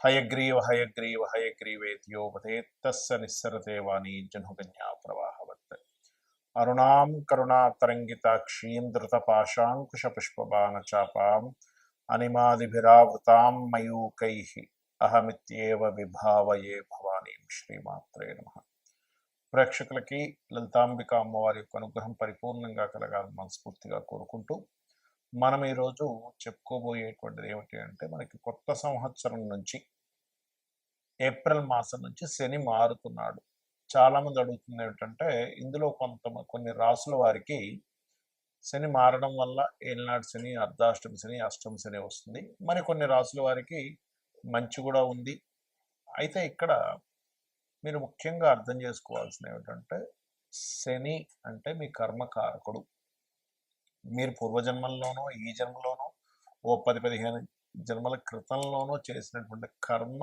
హయగ్రీవ హయగ్రీవ హయగ్రీవేత్యోపతే తస్స నిస్సరతే వాణి జనుగన్యా ప్రవాహవత్. అరుణాం కరుణాతరంగితాక్షీం ధృతపాశాంకుశ పుష్పబాణ చాపాం అనిమాదిభిరావృతాం మయూకై అహమిత్యేవ విభావయే భవానీం శ్రీమాత్రే నమ. ప్రేక్షకులకి లలితాంబిక అమ్మవారి యొక్క అనుగ్రహం పరిపూర్ణంగా కలగాలని మనస్ఫూర్తిగా కోరుకుంటూ మనం ఈరోజు చెప్పుకోబోయేటువంటిది ఏమిటి అంటే మనకి కొత్త సంవత్సరం నుంచి ఏప్రిల్ మాసం నుంచి శని మారుతున్నాడు. చాలామంది అడుగుతుంది ఏమిటంటే ఇందులో కొంత కొన్ని రాసుల వారికి శని మారడం వల్ల ఏలినాడు శని అర్ధాష్టమి శని అష్టమి శని వస్తుంది. మరి కొన్ని రాసుల వారికి మంచి కూడా ఉంది. అయితే ఇక్కడ మీరు ముఖ్యంగా అర్థం చేసుకోవాల్సిన ఏమిటంటే శని అంటే మీ కర్మకారకుడు. మీరు పూర్వజన్మల్లోనో ఈ జన్మలోనో ఓ పది పదిహేను జన్మల క్రితంలోనో చేసినటువంటి కర్మ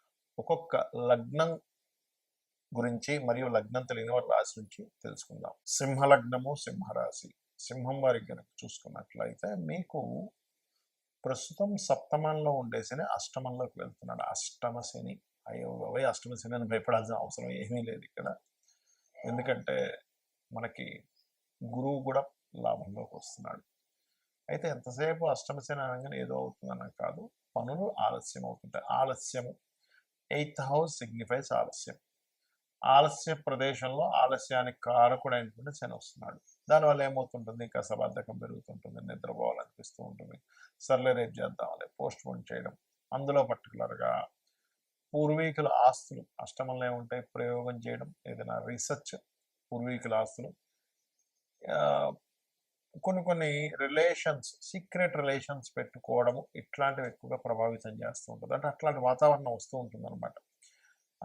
ఒక్కొక్క లగ్నం గురించి మరియు లగ్నం తెలియని వారి రాశి నుంచి తెలుసుకుందాం. సింహ లగ్నము సింహరాశి. సింహం వారికి కనుక చూసుకున్నట్లయితే మీకు ప్రస్తుతం సప్తమంలో ఉండే శని అష్టమంలోకి వెళ్తున్నాడు. అష్టమ శని. అయ్యో బాబాయ్! అష్టమ శని అని భయపడాల్సిన అవసరం ఏమీ లేదు ఇక్కడ. ఎందుకంటే మనకి గురువు కూడా లాభంలోకి వస్తున్నాడు. అయితే ఎంతసేపు అష్టమ శని అనగానే ఏదో అవుతుందన్న కాదు. పనులు ఆలస్యం అవుతుంటాయి ఆలస్యము ఎయిత్ హౌస్ సిగ్నిఫైస్ ఆలస్యం. ఆలస్య ప్రదేశంలో ఆలస్యానికి కారకుడైనటువంటి శని వస్తున్నాడు. దానివల్ల ఏమవుతుంటుంది? కాస్త బద్ధకం పెరుగుతుంటుంది నిద్రపోవాలనిపిస్తూ ఉంటుంది. సర్లే రేపు చేద్దాంలే పోస్ట్ పోన్ చేయడం. అందులో పర్టికులర్గా పూర్వీకుల ఆస్తులు అష్టమంలో ఏముంటాయి? ప్రయోగం చేయడం ఏదైనా రీసెర్చ్ పూర్వీకుల ఆస్తులు కొన్ని కొన్ని రిలేషన్స్ సీక్రెట్ రిలేషన్స్ పెట్టుకోవడము ఇట్లాంటివి ఎక్కువగా ప్రభావితం చేస్తూ ఉంటుంది. అంటే అట్లాంటి వాతావరణం వస్తూ ఉంటుంది అనమాట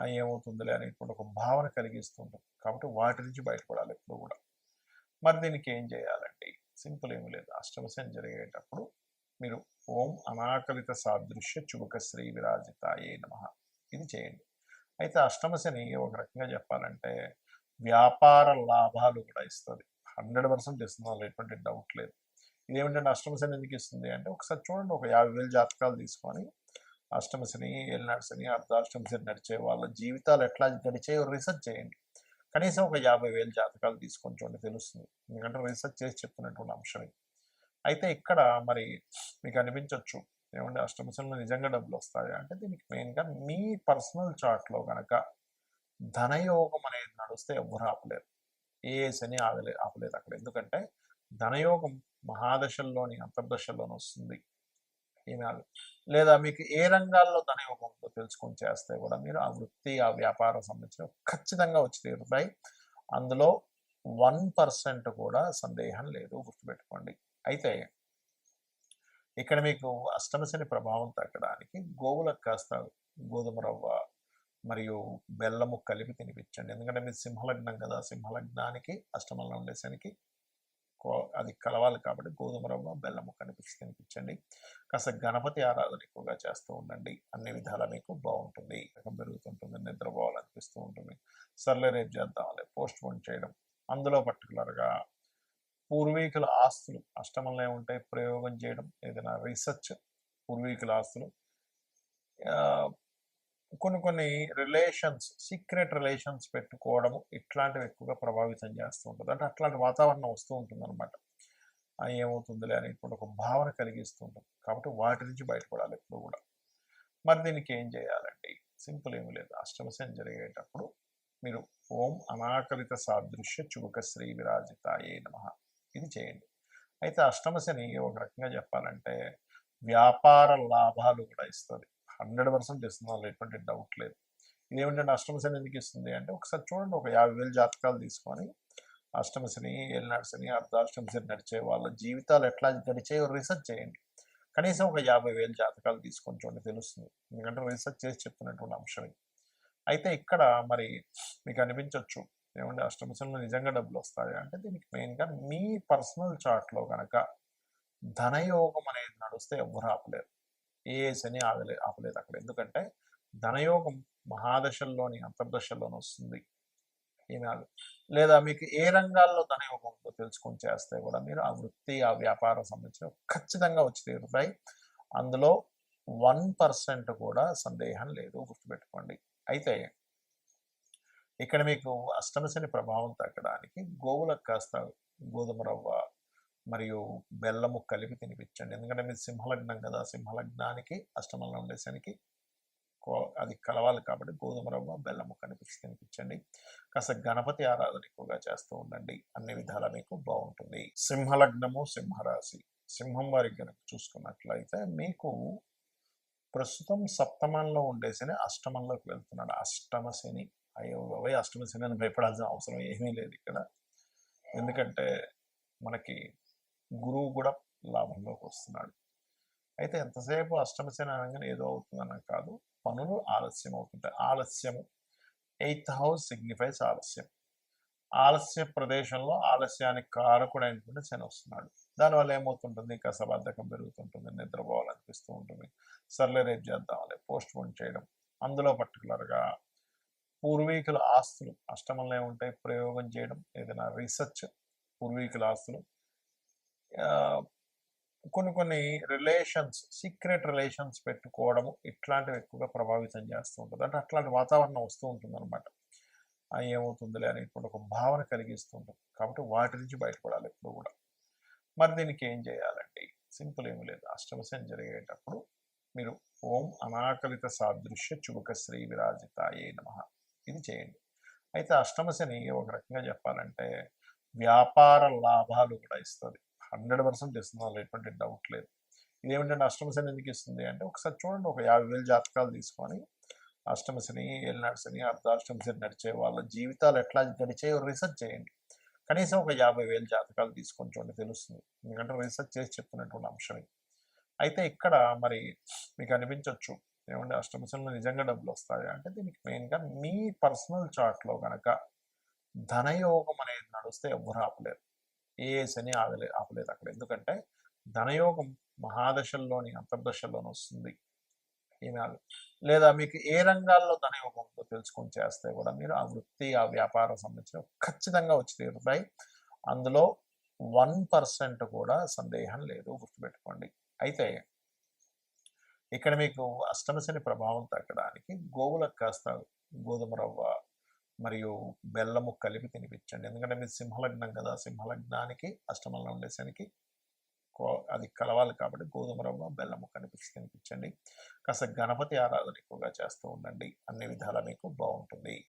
ఏమవుతుందిలే అనేటువంటి ఒక భావన కలిగిస్తూ ఉంటుంది. కాబట్టి వాటి నుంచి బయటపడాలి ఎప్పుడు కూడా. మరి దీనికి ఏం చేయాలండి? సింపుల్ ఏమీ లేదు. అష్టమశం జరిగేటప్పుడు మీరు ఓం అనాకలిత సాదృశ్య చుబుక శ్రీ విరాజితాయే నమ. ఇది చేయండి. అయితే అష్టమశని ఒక రకంగా చెప్పాలంటే వ్యాపార లాభాలు కూడా ఇస్తుంది. హండ్రెడ్ పర్సెంట్ ఇస్తుంది అందులో ఎటువంటి డౌట్ లేదు ఇదేమిటంటే అష్టమశని ఎందుకు ఇస్తుంది అంటే ఒకసారి చూడండి ఒక యాభై వేలు జాతకాలు తీసుకొని అష్టమశని ఏలినాడు శని అర్ధాష్టమ నడిచే వాళ్ళ జీవితాలు ఎట్లా గడిచాయో రీసెర్చ్ చేయండి. కనీసం ఒక యాభై వేలు జాతకాలు తీసుకొని చూడండి తెలుస్తుంది. ఎందుకంటే రీసెర్చ్ చేసి చెప్తున్నటువంటి అంశం అయితే ఇక్కడ మరి మీకు అనిపించవచ్చు ఏమంటే అష్టమశంలో నిజంగా డబ్బులు వస్తాయి అంటే దీనికి మెయిన్గా మీ పర్సనల్ చార్ట్లో కనుక ధనయోగం అనేది నడిస్తే ఎవ్వరు ఆపలేరు. ఏ శని ఆగలే ఆపలేదు అక్కడ. ఎందుకంటే ధనయోగం మహాదశల్లోని అంతర్దశల్లోని వస్తుంది. ఈనాడు లేదా మీకు ఏ రంగాల్లో ధనయోగం ఉందో తెలుసుకొని చేస్తే కూడా మీరు ఆ వృత్తి ఆ వ్యాపారం సంబంధించిన ఖచ్చితంగా వచ్చి తీరుతాయి. అందులో వన్ పర్సెంట్ కూడా సందేహం లేదు గుర్తుపెట్టుకోండి. అయితే ఇక్కడ మీకు అష్టమశని ప్రభావం తగ్గడానికి గోవులకు కాస్త గోధుమ రవ్వ మరియు బెల్లము కలిపి తినిపించండి. ఎందుకంటే మీరు సింహలగ్నం కదా సింహలగ్నానికి అష్టమంలో ఉండే శనికి కో- అది కలవాలి కాబట్టి గోధుమ రవ్వ బెల్లము కనిపించి తినిపించండి. కాస్త గణపతి ఆరాధన ఎక్కువగా చేస్తూ ఉండండి. అన్ని విధాల మీకు బాగుంటుంది. రకం పెరుగుతుంటుంది నిద్రపోవాలనిపిస్తూ ఉంటుంది. సర్లే రేపు చేద్దామని పోస్ట్ పోన్ చేయడం. అందులో పర్టికులర్గా పూర్వీకుల ఆస్తులు అష్టమంలో ఏముంటాయి? ప్రయోగం చేయడం ఏదైనా రీసెర్చ్ పూర్వీకుల ఆస్తులు కొన్ని కొన్ని రిలేషన్స్ సీక్రెట్ రిలేషన్స్ పెట్టుకోవడము ఇట్లాంటివి ఎక్కువగా ప్రభావితం చేస్తూ ఉంటుంది. అంటే అట్లాంటి వాతావరణం వస్తూ ఉంటుంది అనమాట ఏమవుతుందిలే అని ఇప్పుడు ఒక భావన కలిగిస్తూ ఉంటుంది. కాబట్టి వాటి నుంచి బయటపడాలి ఎప్పుడు కూడా. మరి దీనికి ఏం చేయాలండి? సింపుల్ ఏమి లేదు. అష్టమశని జరిగేటప్పుడు మీరు ఓం అనాకలిత సాదృశ్య చుబుక శ్రీ విరాజితాయే నమ. ఇది చేయండి. అయితే అష్టమశని ఒక రకంగా చెప్పాలంటే వ్యాపార లాభాలు కూడా ఇస్తుంది. హండ్రెడ్ పర్సెంట్ ఇస్తుంది అందులో ఎటువంటి డౌట్ లేదు. ఇదేమిటంటే అష్టమశని ఎందుకు ఇస్తుంది అంటే ఒకసారి చూడండి ఒక యాభై వేలు జాతకాలు తీసుకొని అష్టమశని ఏలినాడ్శని అర్ధాష్టమశని నడిచే వాళ్ళ జీవితాలు ఎట్లా గడిచాయో రీసెర్చ్ చేయండి. కనీసం ఒక యాభై వేలు జాతకాలు తీసుకొని చూడండి తెలుస్తుంది. ఎందుకంటే రీసెర్చ్ చేసి చెప్తున్నటువంటి అంశం అయితే ఇక్కడ మరి మీకు అనిపించవచ్చు ఏమంటే అష్టమశంలో నిజంగా డబ్బులు వస్తాయి అంటే దీనికి మెయిన్గా మీ పర్సనల్ చార్ట్లో కనుక ధనయోగం అనేది నడిస్తే ఎవ్వరు ఆపలేరు. ఏ శని ఆగలే ఆపలేదు అక్కడ. ఎందుకంటే ధనయోగం మహాదశల్లోని అంతర్దశల్లోని వస్తుంది. ఏమి ఆగదు లేదా మీకు ఏ రంగాల్లో ధనయోగం ఉందో తెలుసుకొని చేస్తే కూడా మీరు ఆ వృత్తి ఆ వ్యాపార సంబంధించిన ఖచ్చితంగా వచ్చి తీరుతాయి. అందులో వన్ పర్సెంట్ కూడా సందేహం లేదు గుర్తుపెట్టుకోండి. అయితే ఇక్కడ మీకు అష్టమశని ప్రభావం తగ్గడానికి గోవులకు కాస్త గోధుమ రవ్వ మరియు బెల్లము కలిపి తినిపించండి. ఎందుకంటే మీరు సింహలగ్నం కదా సింహలగ్నానికి అష్టమంలో ఉండే శనికి కో- అది కలవాలి కాబట్టి గోధుమ రవ్వ బెల్లము కనిపించి తినిపించండి. కాస్త గణపతి ఆరాధన ఎక్కువగా చేస్తూ ఉండండి. అన్ని విధాలా మీకు బాగుంటుంది. సింహలగ్నము సింహరాశి సింహం వారికి కనుక చూసుకున్నట్లయితే మీకు ప్రస్తుతం సప్తమంలో ఉండే శని అష్టమంలోకి వెళ్తున్నాడు. అష్టమ శని అయ్యో బాబాయ్! అష్టమ శని అని భయపడాల్సిన అవసరం ఏమీ లేదు ఇక్కడ. ఎందుకంటే మనకి గురువు కూడా లాభంలోకి వస్తున్నాడు అయితే ఎంతసేపు అష్టమశని అనగానే ఏదో అవుతుందన్న కాదు పనులు ఆలస్యం అవుతుంటాయి ఆలస్యము. ఎయిత్ హౌస్ సిగ్నిఫైస్ ఆలస్యం. ఆలస్య ప్రదేశంలో ఆలస్యానికి కారకుడైనటువంటి శని వస్తున్నాడు. దానివల్ల ఏమవుతుంటుంది? కాస్త బద్ధకం పెరుగుతుంటుంది నిద్రపోవాలనిపిస్తూ ఉంటుంది. సర్లే రేపు చేద్దాంలే పోస్ట్ పోన్ చేయడం. అందులో పర్టికులర్గా పూర్వీకుల ఆస్తులు అష్టమంలో ఏముంటాయి? ప్రయోగం చేయడం ఏదైనా రీసెర్చ్ పూర్వీకుల ఆస్తులు కొన్ని కొన్ని రిలేషన్స్ సీక్రెట్ రిలేషన్స్ పెట్టుకోవడము ఇట్లాంటివి ఎక్కువగా ప్రభావితం చేస్తూ ఉంటుంది. అంటే అట్లాంటి వాతావరణం వస్తూ ఉంటుంది అనమాట ఏమవుతుందిలే అని ఇప్పుడు ఒక భావన కలిగిస్తూ ఉంటుంది. కాబట్టి వాటి నుంచి బయటపడాలి ఎప్పుడు కూడా. మరి దీనికి ఏం చేయాలండి? సింపుల్ ఏమి లేదు. అష్టమశం జరిగేటప్పుడు మీరు ఓం అనాకలిత సాదృశ్య చుబుక శ్రీ విరాజితాయే నమ. ఇది చేయండి. అయితే అష్టమశని ఒక రకంగా చెప్పాలంటే వ్యాపార లాభాలు కూడా ఇస్తుంది. హండ్రెడ్ పర్సెంట్ ఇస్తుంది ఎటువంటి డౌట్ లేదు. ఇదేమిటంటే అష్టమశని ఎందుకు ఇస్తుంది అంటే ఒకసారి చూడండి ఒక యాభై వేలు జాతకాలు తీసుకొని అష్టమశని ఏలినాడ్శని అర్ధాష్టమశని నడిచే వాళ్ళ జీవితాలు ఎట్లా గడిచాయో రీసెర్చ్ చేయండి. కనీసం ఒక యాభై వేలు జాతకాలు తీసుకొని చూడండి తెలుస్తుంది. ఎందుకంటే రీసెర్చ్ చేసి చెప్తున్నటువంటి అంశం అయితే ఇక్కడ మరి మీకు అనిపించవచ్చు ఏమంటే అష్టమశంలో నిజంగా డబ్బులు వస్తాయి అంటే దీనికి మెయిన్గా మీ పర్సనల్ చార్ట్లో కనుక ధనయోగం అనేది నడిస్తే ఎవ్వరు ఆపలేరు. ఏ శని ఆగలే ఆపలేదు అక్కడ. ఎందుకంటే ధనయోగం మహాదశల్లోని అంతర్దశల్లోని వస్తుంది. ఏమి లేదా మీకు ఏ రంగాల్లో ధనయోగం ఉందో తెలుసుకొని చేస్తే కూడా మీరు ఆ వృత్తి ఆ వ్యాపారం సంబంధించిన ఖచ్చితంగా వచ్చి తీరుతాయి. అందులో వన్ పర్సెంట్ కూడా సందేహం లేదు గుర్తుపెట్టుకోండి. అయితే ఇక్కడ మీకు అష్టమశని ప్రభావం తగ్గడానికి గోవులకు కాస్త గోధుమ రవ్వ మరియు బెల్లము కలిపి తినిపించండి. ఎందుకంటే మీరు సింహలగ్నం కదా సింహలగ్నానికి అష్టమంలో ఉండేసరికి కో- అది కలవాలి కాబట్టి గోధుమ రవ్వ బెల్లము కనిపించి తినిపించండి. కాస్త గణపతి ఆరాధన ఎక్కువగా చేస్తూ ఉండండి. అన్ని విధాలా మీకు బాగుంటుంది.